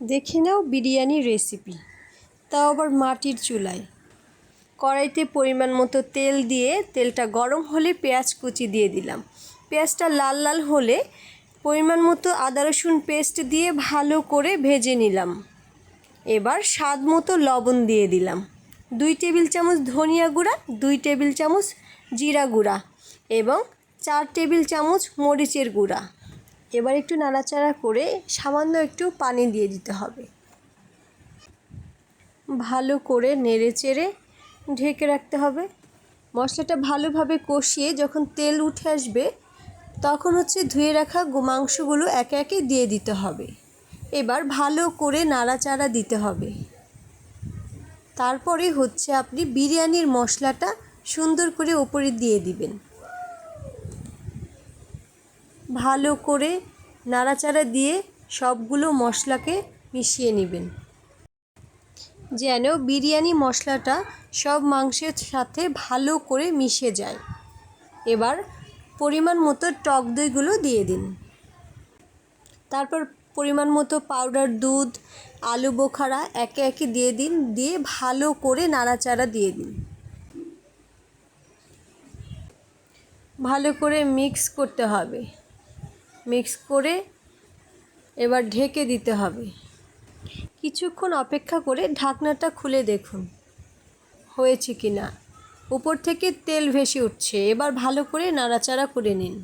দেখে নাও বিরিয়ানি রেসিপি তাও আবার মাটির চুলায়। কড়াইতে পরিমাণ মতো তেল দিয়ে তেলটা গরম হলে পেঁয়াজ কুচি দিয়ে দিলাম। পেঁয়াজটা লাল লাল হলে পরিমাণ মতো আদা রসুন পেস্ট দিয়ে ভালো করে ভেজে নিলাম। এবার স্বাদ মতো লবণ দিয়ে দিলাম। দুই টেবিল চামচ ধনিয়া গুঁড়া, দুই টেবিল চামচ জিরা গুঁড়া এবং চার টেবিল চামচ মরিচের গুঁড়া। এবার একটু নাড়াচাড়া করে সামান্য একটু পানি দিয়ে দিতে হবে। ভালো করে নেড়ে চেড়ে ঢেকে রাখতে হবে। মশলাটা ভালোভাবে কষিয়ে যখন তেল উঠে আসবে, তখন হচ্ছে ধুয়ে রাখা মাংসগুলো একে একে দিয়ে দিতে হবে। এবার ভালো করে নাড়াচাড়া দিতে হবে। তারপরে হচ্ছে আপনি বিরিয়ানির মশলাটা সুন্দর করে ওপরে দিয়ে দিবেন। ভালো করে নাড়াচাড়া দিয়ে সবগুলো মশলাকে মিশিয়ে নেবেন। যেন বিরিয়ানি মশলাটা সব মাংসের সাথে ভালো করে মিশে যায়। এবার পরিমাণ মতো টক দইগুলো দিয়ে দিন। তারপর পরিমাণ মতো পাউডার, দুধ, আলু বোখারা একে একে দিয়ে দিন, দিয়ে ভালো করে নাড়াচাড়া দিয়ে দিন। ভালো করে মিক্স করতে হবে। মিক্স করে এবার ঢেকে দিতে হবে। কিছুক্ষণ অপেক্ষা করে ঢাকনাটা খুলে দেখুন, হয়েছে কি না। উপর থেকে তেল ভেসে উঠছে, এবার ভালো করে নাড়াচাড়া করে নিন।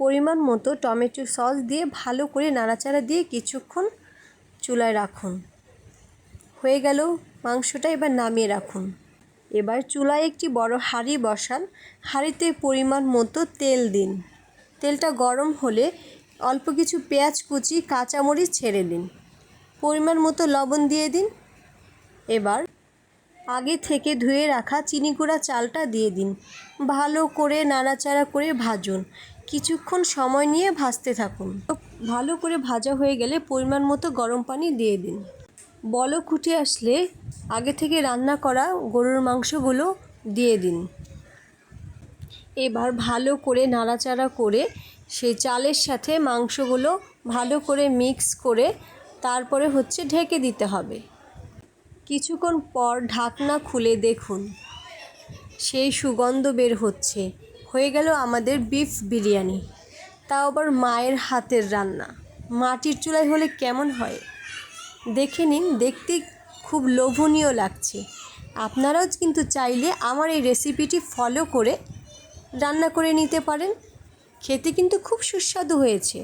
পরিমাণ মতো টমেটো সস দিয়ে ভালো করে নাড়াচাড়া দিয়ে কিছুক্ষণ চুলায় রাখুন। হয়ে গেল, মাংসটা এবার নামিয়ে রাখুন। এবার চুলায় একটি বড় হাঁড়ি বসান। হাঁড়িতে পরিমাণ মতো তেল দিন। তেলটা গরম হলে অল্প কিছু পেঁয়াজ কুচি, কাঁচামরিচ ছেড়ে দিন। পরিমাণ মতো লবণ দিয়ে দিন। এবার আগে থেকে ধুয়ে রাখা চিনি গুঁড়া চালটা দিয়ে দিন। ভালো করে নাড়াচাড়া করে ভাজুন। কিছুক্ষণ সময় নিয়ে ভাজতে থাকুন। ভালো করে ভাজা হয়ে গেলে পরিমাণ মতো গরম পানি দিয়ে দিন। বলক উঠে আসলে আগে থেকে রান্না করা গরুর মাংসগুলো দিয়ে দিন। এবার ভালো করে নাড়াচাড়া করে সেই চালের সাথে মাংসগুলো ভালো করে মিক্স করে তারপরে হচ্ছে ঢেকে দিতে হবে। কিছুক্ষণ পর ঢাকনা খুলে দেখুন, সেই সুগন্ধ বের হচ্ছে। হয়ে গেল আমাদের বিফ বিরিয়ানি। তাও আবার মায়ের হাতের রান্না। মাটির চুলায় হলে কেমন হয়? দেখে নিন, দেখতে খুব লোভনীয় লাগছে। আপনারাও কিন্তু চাইলে আমার এই রেসিপিটি ফলো করে রান্না করে নিতে পারেন। খেতে কিন্তু খুব সুস্বাদু হয়েছে।